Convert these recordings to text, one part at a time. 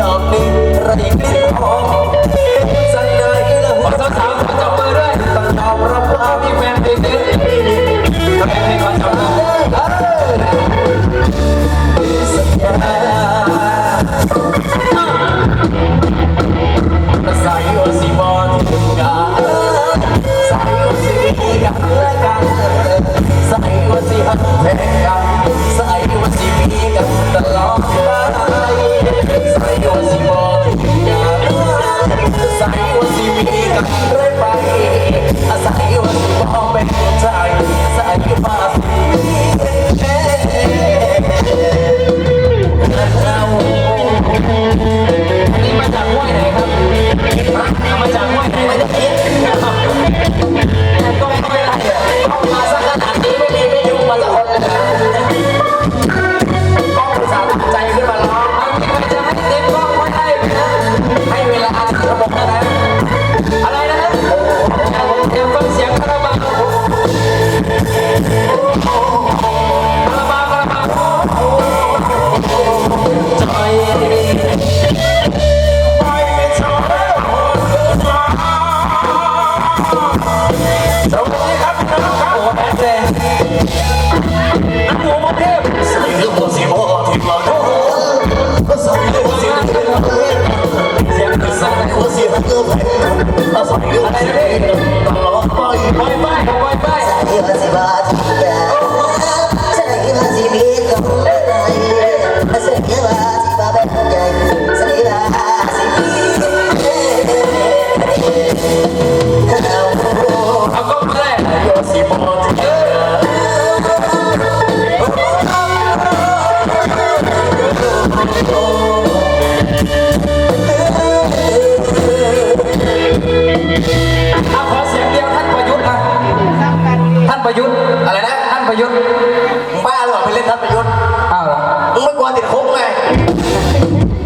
ดอกนี้ไรกลิ่นหอมใจไหนละหัวสาวๆขอจับมือด้ต้องยอมรับว่ามีแฟนเพลงนี้แฟนเพลงขอจับมือด้วยสัญญาสายโยสิบอถึงกันสายโยสิมีกันและกันสายโยสิหักแพงกันสายโยสิมีกันตลอดไป สา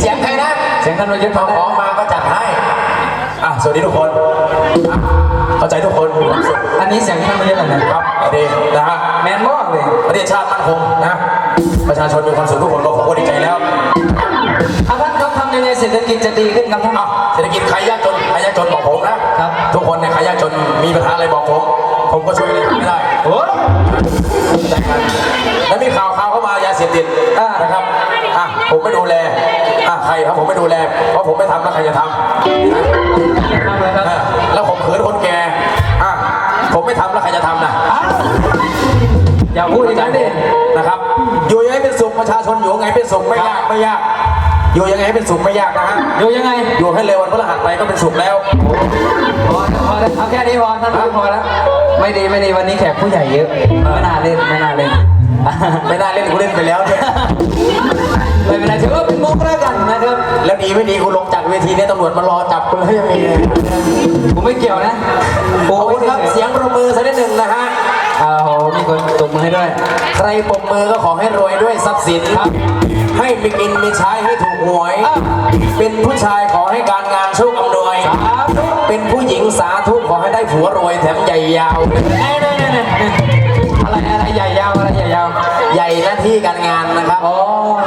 เสียงใครนะ เสียงท่านประยุทธ์เอาของมาก็จัดให้ อะ สวัสดีทุกคนอะเข้าใจทุกคนมีความสุขอันนี้เสียงท่านประยุทธ์อะไรนะครับสวัสดีนะฮะแมนมากเลย ประเทศชาติมั่นคงนะ ประชาชนมีความสุขทุกคนก็ผมก็ดีใจแล้วอาท่านครับทำยังไงเศรษฐกิจจะดีขึ้นครับท่านอะเศรษฐกิจใครยากจนใครยากจนบอกผมนะครับ ทุกคนเนี่ยใครยากจนมีปัญหาอะไรบอกผม ผมก็ช่วยเลยไม่ได้โอ้ยใจกันแล้วมีข่าวข่าวเข้ามายาเสพติดอ่านะครับอะ ผมไม่ดูแลอะใครครับผมไม่ดูแล เพราะผมไม่ทำแล้วใครจะทำทำเลยครับเออแล้วผมเขินคนแก่อะผมไม่ทำแล้วใครจะทำนะอ้าวอย่าพูดอย่างนั้นดินะครับ อยู่ยังไงเป็นสุขประชาชนอยู่ยังไงเป็นสุขไม่ยากไม่ยาก อยู่ยังไงให้เป็นสุขไม่ยากนะฮะอยู่ยังไงอยู่ให้เร็ววันพฤหัสไปก็เป็นสุขแล้ว พอพอแล้วเอาแค่นี้พอท่านพูดพอแล้ว ไม่ดีไม่ดีวันนี้แขกผู้ใหญ่เยอะไม่น่าเล่นไม่น่าเล่น ไม่น่าเล่นกูเล่นไปแล้วเนี่ยไม่เป็นไรถือว่าเป็นมุกแล้วกันนะครับ แล้วดีไม่ดีกูลงจากเวทีเนี่ยตำรวจมารอจับกูแล้วยังมีเลยผมไม่เกี่ยวนะขอบคุณครับเสียงประมือสักนิดหนึ่งนะฮะอ้าวโหมีคนตบมือให้ด้วย ใครปรบมือก็ขอให้รวยด้วยทรัพย์สินครับ ให้มีกินมีใช้ให้ถูกหวยอะเป็นผู้ชายขอให้การงานโชคอำนวยสาธุเป็นผู้หญิงสาธุขอให้ได้ผัวรวยแถมใหญ่ยาว ใหญ่ยาวอะไรใหญ่ยาวใหญ่หน้าที่การงานนะครับอ๋อ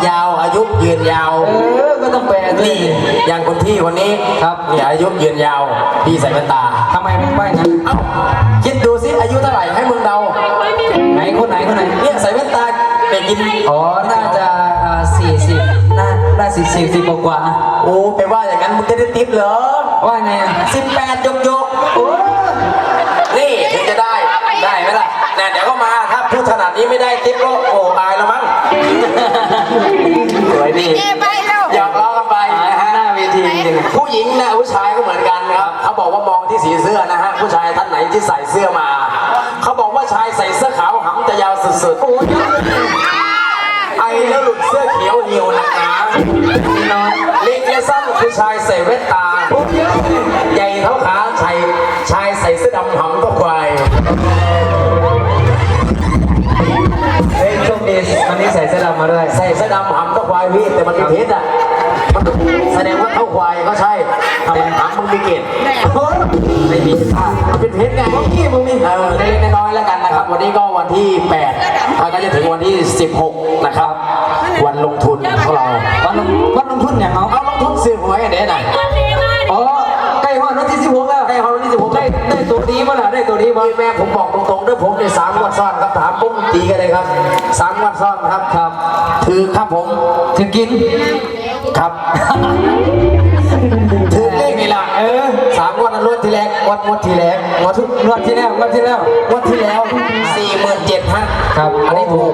ยาวอายุยืนยาวเออก็ต้องแปลด้วนี่ยอย่างคนที่คนนี้ครับนี่อายุยืนยาวพี่ใส่แว่นตาทำไมมึงไม่งั้นเอ้าคิดดูสิอายุเท่าไหร่ให้มึงเดาไหนคนไหนคนไหนเนี่ยใส่แว่นตาเด็กกินอ๋อน่าจะสี่สิบน่าน่าสี่สิบสิบกว่าๆอะโอ้ไปว่าอย่างนั้นมึงจะได้ติปเหรอว่าไงอะสิบแปดยกยกโอ้นี่ถึงจะได้ ได้ไหมล่ะแต่เดี๋ยวก็มาถ้าพูดขนาดนี้ไม่ได้ติ๊บก็โอ้อายแล้วมั้งสวยดีเหยอกล้อกันไปนะฮะหน้าเวทีผู้หญิงนะผู้ชายก็เหมือนกันครับเขาบอกว่ามองที่สีเสื้อนะฮะผู้ชายท่านไหนที่ใส่เสื้อมา เขาบอกว่าชายใส่เสื้อขาวหำแต่ยาวสุดๆโอ้ยไอแล้วหลุดเสื้อเขียวเหี่ยวหนักหนาลิงและสั้นผู้ชายใส่แว่นตาใหญ่เท่าขาชายชายใส่เสื้อดำหำก็ควาย พี่แต่มันเป็นเพชรอะมันแสดงว่าเท่าควายก็ใช่แต่หำมึงมีเกล็ดไม่มีค่าเป็นเพชรไงพี่มึงมีเออเล็กๆน้อยๆแล้วกันนะครับ วันนี้ก็วันที่8แล้วก็จะถึงวันที่ 16 นะครับ วันลงทุนของเราวันลงวันลงทุนอย่างเอาเอาลงทุนซื้อหวยกันเด้หน่อย ตัวดีมาแล้วได้ตัวดีมาพี่แม่ผมบอกตรงๆด้วยผมในสามงวันซ้อนครับถามปุ๊บตีกันเลยครับสามงวันซ้อนครับครับ ถือครับผมถึงกินครับถือเลขนี่แหละเออสามงวันนั้นรวดที่แรกงวันงวดที่แรกงวดที่นวดที่แล้วนวดที่แล้วงวดที่แล้วสี่หมื่นเจ็ดฮะครับอันนี้ถูก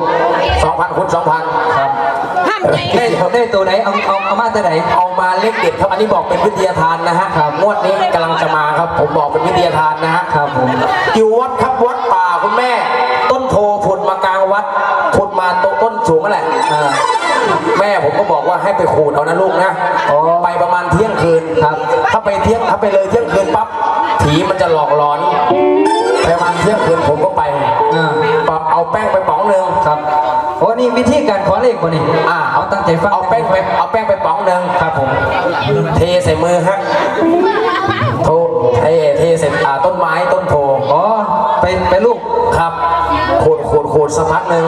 สองพันคูณสองพันครับได้ได้ตัวไหนเอาเอา เอามาตัวไหนเอามาเลขเด็ดครับอันนี้บอกเป็นวิทยาทานนะฮะครับงวดนี้กำลังจะมาครับ ผมบอกเป็นวิทยาทานนะฮะครับผมอยู่วัดครับวัดป่าคุณแม่ ต้นโพผุดมากลางวัดผุดมาตรงต้นสูงนั่นแหละอ่าแม่ผมก็บอกว่าให้ไปขูดเอานะลูกนะอ๋อไปประมาณเที่ยงคืนครับ ถ้าไปเที่ยงถ้าไปเลยเที่ยงคืนปั๊บผีมันจะหลอกหลอน ประมาณเที่ยงคืนผมก็ไปอ่าเอาแป้งไปป๋องหนึ่งครับโอ้นี่วิธีการขอเลขบ่นี่อ่าเอาตั้งใจฟังเอาแป้งไปเอาแป้งไปป๋องหนึ่งครับผม เทใส่มือฮะโทเทเทใส่อ่าต้นไม้ต้นโพ อ๋อไปไปลูก ครับขูดขูดขูดสักพักหนึ่ง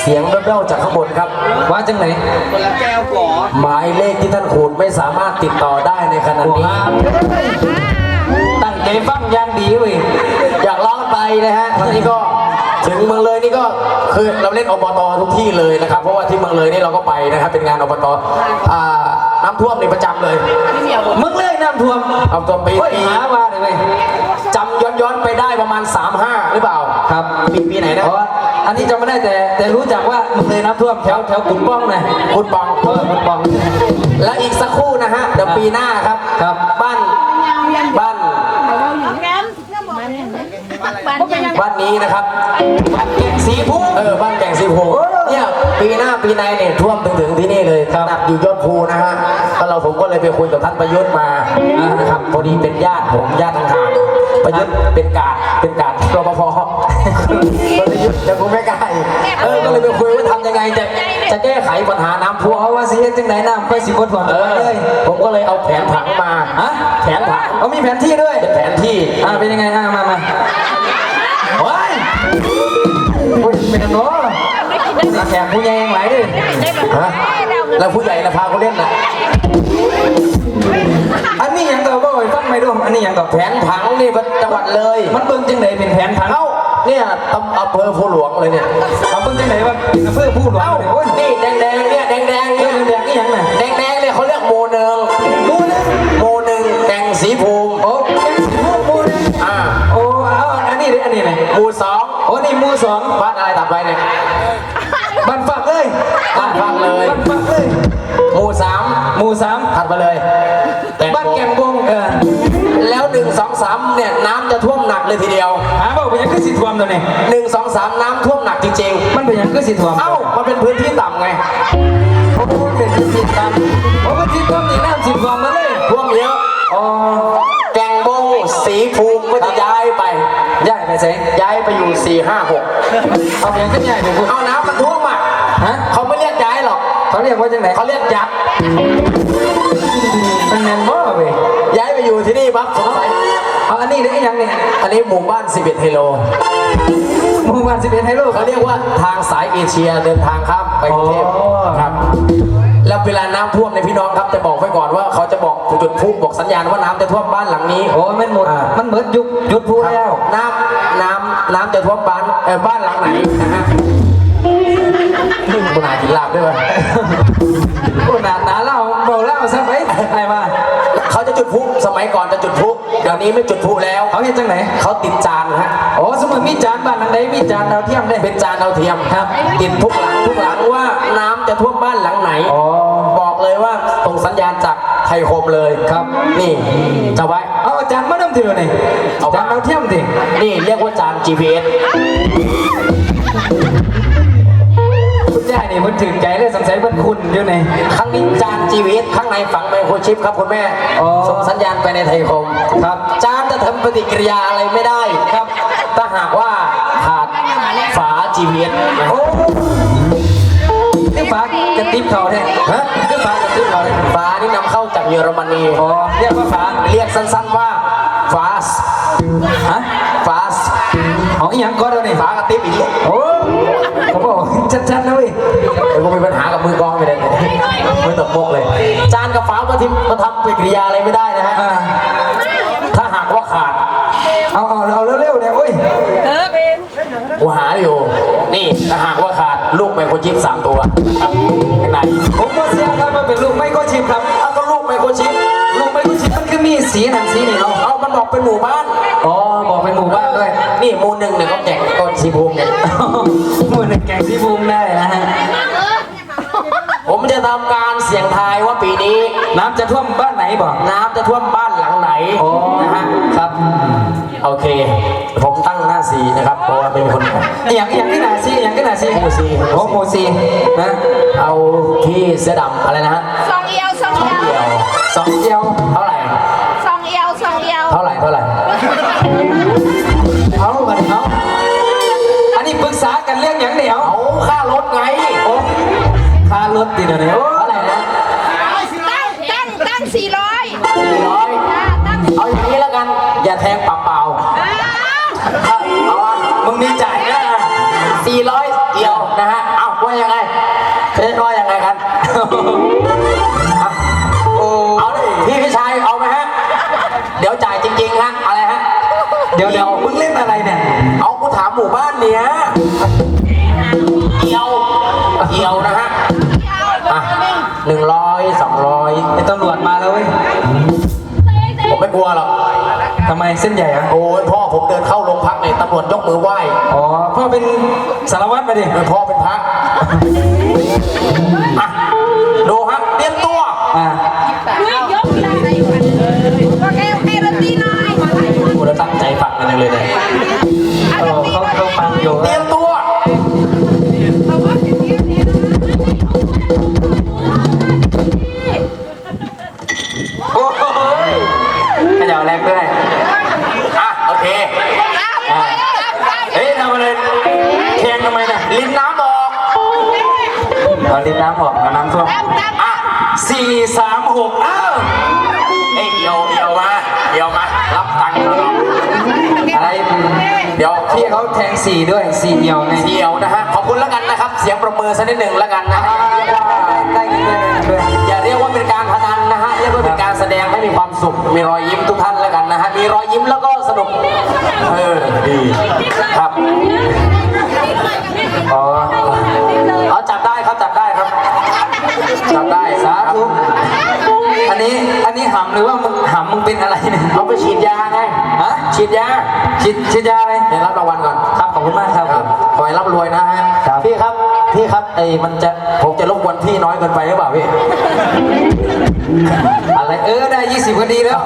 เสียงแว่วๆจากข้างบนครับ ว่าจังไหนหมายเลขที่ท่านขูดไม่สามารถติดต่อได้ในขณะนี้ ตั้งใจฟังอย่างดีเว้ย อยากเล่าไปนะฮะวันนี้ก็ถึงเมืองเลยนี่ก็คือเราเล่นอบตทุกที่เลยนะครับ เพราะว่าที่เมืองเลยนี่เราก็ไปนะครับเป็นงานอบตอ่าน้ำท่วมในประจำเลยมึงเลยน้ำท่วมเอาตัวปีเฮ้ยปีหาว่าเลยเว้ยจำย้อนย้อนๆไปได้ประมาณ 35 หรือเปล่าครับปีปีไหนนะอ๋ออันนี้จำไม่ได้แต่แต่รู้จักว่ามึงเลยน้ำท่วมแถวแถวกุนป้องนะคุณปองเออกุนป้อง และอีกสักครู่นะฮะเดี๋ยวปีหน้าครับ ครับบ้านบ้าน บ้านนี้นะครับบ้านแก่งสีภูเออบ้านแก่งสีภูเนี่ยปีหน้าปีในเนี่ยท่วมถึงถึงที่นี่เลยหนักอยู่ยอดภูนะฮะแล้วเราผมก็เลยไปคุยกับท่านประยุทธ์มานะครับพอดีเป็นญาติผมญาติทางห่างๆประยุทธ์เป็นกาดเป็นกาดรปภประยุทธ์จะกูไม่กล้าอีกเออก็เลยไปคุยว่าทำยังไงจะจะแก้ไขปัญหาน้ำท่วมเพราะว่าสิเฮ็ดจังไหนน้ำไปสิบ่ท่วมเออเลยผมก็เลยเอาแผนผังมาฮะแผนผังเอามีแผนที่ด้วยเป็นแผนที่อ่าเป็นยังไงอ่ามามาโอ้ยโอ้ยเป็นอันเนาะราแขกผู้ใหญ่ยังไหลดิฮะแล้วผู้ใหญ่นะพาเขาเล่นนะอันนี้ยังต่อบ่อยฟังไม่ดูอันนี้ยังต่อแผนผังนี่เป็นจังหวัดเลย มันเบิ่งจังไหนเป็นแผนผังเอ้าเนี่ยตำอำเภอภูหลวงเลยเนี่ยเอาเบิ่งจังไหนว่าเป็นอำเภอผู้หลวงเอ้าเนี่ยโอ้ยนี่แดงแดงๆเนี่ยแดงแดงๆเรื่เนี่อยงเรียกนี่ยังน่ะแดงแดงๆเนี่ยเขาเรียกโมเนืองมูนะโมหนึ่งแก่งสีภูมิโอ้แกงสิมูมูนะอ่าโอ้เอาอันนี้ดิอันนี้เลยหมู่สอง โอ้นี่หมูสองบ้านอะไรตัดไปเนี่ยบันฝักเลยบ้านฝักเลยบันฝักเลยหมู่สามหมูสามถัดไปเลยบ้านแกงบงเออแล้วหนึ่งสองสามเนี่ยน้ำจะท่วมหนักเลยทีเดียวหาบอกเป็นหยังคือสิท่วมตัวนี้หนึ่งสองสามน้ำท่วมหนักจริงมันเป็นหยังคือสิท่วมๆเอ้ามันเป็นพื้นที่ต่ำไงโอ้โหเป็นพื้นที่ต่ำโอ้พื้นที่ต่ำนี่น้ำสิท่วมมาเลยท่วมเยอะอ๋อแกงบง สีภูมิก็จะย้ายไปย้ายไปใส่ย้ายไปอยู่สี่ห้าหกเอาเพียงขึ้นย้ายไปพูดเอาน้ำมันท่วมอะฮะเขาไม่เรียกย้ายหรอกเขาเรียกว่าจังไหนเขาเรียกยัดเป็นแมนบ่เว้ยย้ายไปอยู่ที่นี่ปั๊บสงสัยเอาอันนี้ได้ยังเนี่ยอันนี้หมู่บ้าน 11เฮโลหมู่บ้านสิบเอ็ดไฮโลเขาเรียกว่าทางสายเอเชียเดินทางข้ามไปกรุงเทพอ๋อครับ แล้วเวลาน้ำท่วมในยพี่น้องครับจะบอกไว้ก่อนว่าเขาจะบอกจุดพลุบอกสัญญาณว่าน้ำจะท่วมบ้านหลังนี้โอ้มันหมดอ่ามันเบิดยุคหยุดพูดแล้วน้ำน้ำน้ำจะท่วมบ้านเออบ้านหลังไหนนะฮะคุณอากินลาบด้วยวะโอ้หนาหนาเล่าเบาเล่าซะไปไอ้มาเขาจะจุดพลุสมัยก่อนจะจุดพลุเดี๋ยวนี้ไม่จุดพลุแล้วเขาเห็นจังไหนเขาติดจานฮะโอ้สมมติมีจานบ้านหลังใดมีจานดาวเทียมได้เป็นจานดาวเทียมครับติดทุกหลังทุกหลังว่าน้ำ จะท่วมบ้านหลังไหน อ๋อ บอกเลยว่าสงสัญญาณจากไทยโคมเลยครับ นี่จะไว้ เอาอาจารย์มาดำทีเดียวนี่เอาอาจารย์เราเทียมดินี่เรียกว่าจาน GPS คุณยายนี่มันถึงใจเลยสงสัยมันคุณอยู่ในข้างนี้จาน GPS ข้างในฝังไมโครชิปครับคุณแม่ อ๋อ ส่งสัญญาณไปในไทยโคม ครับ จานจะทำปฏิกิริยาอะไรไม่ได้ครับ ถ้าหากว่าขาดฝา GPS นะ โอ้ นี่ฟ้ากระติบเขาเนี่ยฮะนี่ฟ้ากระติบเขาเนี่ยฝานี่นำเข้าจากเยอรมนีอ๋อเรียกว่าฟ้าเรียกสั้นๆว่าฟาสฮะฟาสของอีหยังก็ได้นี่ฝากระติบอีกทีโอ้เขาบอกชัดๆนะเว้ยเดี๋ยวกูมีปัญหากับมือกลองไปเลยมือตกมกเลย จานกับฝามาทิมมาทำปฏิกิริยาอะไรไม่ได้นะฮะ อ่า ถ้าหากว่าขาด เอาเอาเอาเร็วๆเนี่ยโอ้ย กูหาอยู่ นี่ถ้าหากว่าขา ดลูกไมโครชิปสามตัวครับข้างในผมมาเสียครับมันเป็นลูกไม้ก็ชิมครับเอาก็ลูกไมโครชิปลูกไม้ก็ชิมมันคือมีสีหนังสีนี่เนาะเอามันบอกเป็นหมู่บ้านอ๋อบอกเป็นหมู่บ้านด้วยนี่หมู่หนึ่งเนี่ยเขาแจกต้นสีภูมิเนี่ยหมู่หนึ่งแกงสีภูมิได้นะฮะผมจะทำการเสี่ยงทายว่าปีนี้ น้ำจะท่วมบ้านไหนบอกน้ำจะท่วมบ้านหลังไหนโอ้นะฮะครับ โอเค ผมตั้งหน้าสีนะครับ เพราะว่าเป็นคนอย่างอย่างที่ไหนซีอย่างที่ไหนซีหมู่สี่โอ้หมู่ซีนะ เอาที่เสื้อดำอะไรนะฮะสองเอียวสองเอียวเดียวสองเดียวเท่าไหร่สองเอียวสองเอียวเท่าไหร่เท่าไหร่เอาบัดเอาอันนี้ปรึกษากันเรื่องอย่างเดียวเอาค่ารถไงโอ้ค่ารถติดอะไรโอ้ ร้อยเดียวนะฮะ เอาว่ายังไงเฟซว่ายังไงกัน วจยกมือไหว้อ๋อพ่อเป็นสารวัตรมาดิโดยพ่อเป็นพระ เดี๋ยวพี่เขาแทงสี่ด้วยสี่เดียวไงเดี๋ยวนะฮะขอบคุณแล้วกันนะครับ เสียงประเมินสักนิดหนึ่งแล้วกันนะฮะได้เงินด้วยด้วยอย่าเรียกว่าเป็นการพนันนะฮะเรียกว่าเป็นการแสดงให้มีความสุข มีรอยยิ้มทุกท่านแล้วกันนะฮะมีรอยยิ้มแล้วก็สนุกเออดีครับอ๋อเอาจับได้ครับจับได้ครับจับได้สาธุอันนี้อันนี้หำหรือว่ามึงหำมึงเป็นอะไรเนี่ยเอาไปฉีดยาไงฮะ ฉีดยาฉีดฉีดยาอะไรเดี๋ยวรับรางวัลก่อนครับขอบคุณมากครับครับขอให้ร่ำรวยนะฮะครับ พี่ครับ พี่ครับไอ้มันจะผมจะรบกวนพี่น้อยเกินไปหรือเปล่าพี่ อะไรเออได้ยี่สิบก็ดีแล้ว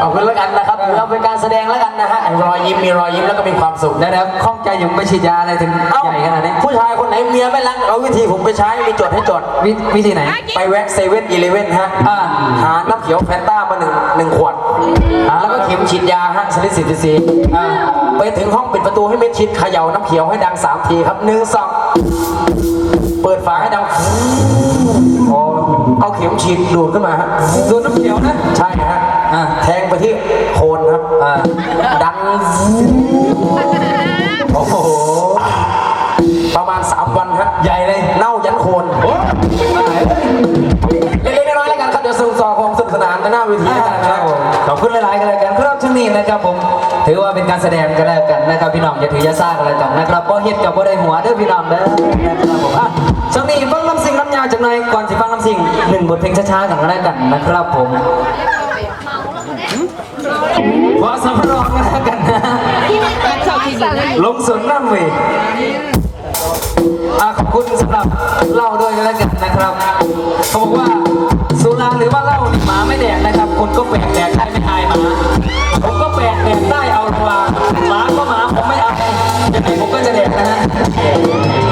ขอบคุณแล้วกันนะครับเราเป็นการแสดงแล้วกันนะฮะรอยยิ้มมีรอยยิ้มแล้วก็มีความสุขเดี๋ยวเดี๋ยวข้องใจอยู่ไปฉีดยาอะไรถึงเอ้าใหญ่ขนาดนี้ผู้ชายคนไหนเมียไม่รักเอาวิธีผมไปใช้มีจดให้จดวิวิธีไหน ไปแวะเซเว่นอีเลเว่นฮะอ่าหาน้ำเขียวแฟนต้ามาหนึ่งหนึ่งขวดแล้วก็เข็มฉีดยาฮะสลิดสิบซีอ่าไปถึงห้องปิดประตูให้เม็ดชิดเขย่าน้ำเขียวให้ดังสามทีครับหนึ่งสอง เปิดฝาให้ดังอ๋อเอาเข็มฉีดดูดขึ้นมาฮะดูดน้ำเขียวนะ ใช่ฮะอ่าแทงไปที่โคนครับอ่าดังโอ้โหประมาณ 3 วันครับใหญ่เลย เน่ายันโคนโอ้ตายเล็กๆน้อยๆแล้วกันครับ เดี๋ยวสนุกสนานความสนุกสนานกันหน้าเวทีอ่าแล้วกันคนะรับผมขอบคุณหลายๆกันแล้วกันครับช่วงนี้นะครับผม ถือว่าเป็นการแสดงกันแล้วกันนะครับพี่น้องอย่าถืออย่าซ่ากันแล้วกันนะครับเพราะเฮ็ดกับบ่ได้หัวเด้อพี่น้องเด้อนะครับผมอะช่วงนี้ฟังน้ำสิงน้ำยาจากหน่อยก่อนสิฟังน้ำสิงหนึ่งบทเพลงช้าๆกันแล้วกันนะครับผมขอสำรองแล้วกันนะลงสวนน้ำเวยอะขอบคุณสำหรับเล่าด้วยกันแล้วกันนะครับเขาบอกว่าสุราราหรือว่าเหล้านี่หมาไม่แดกนะครับ คุณก็แปลกแดกได้ไม่อายหมา แปลกแดกได้เอาละว่าหมาก็หมาผมไม่เอายังไงผมก็จะแดดนะฮะ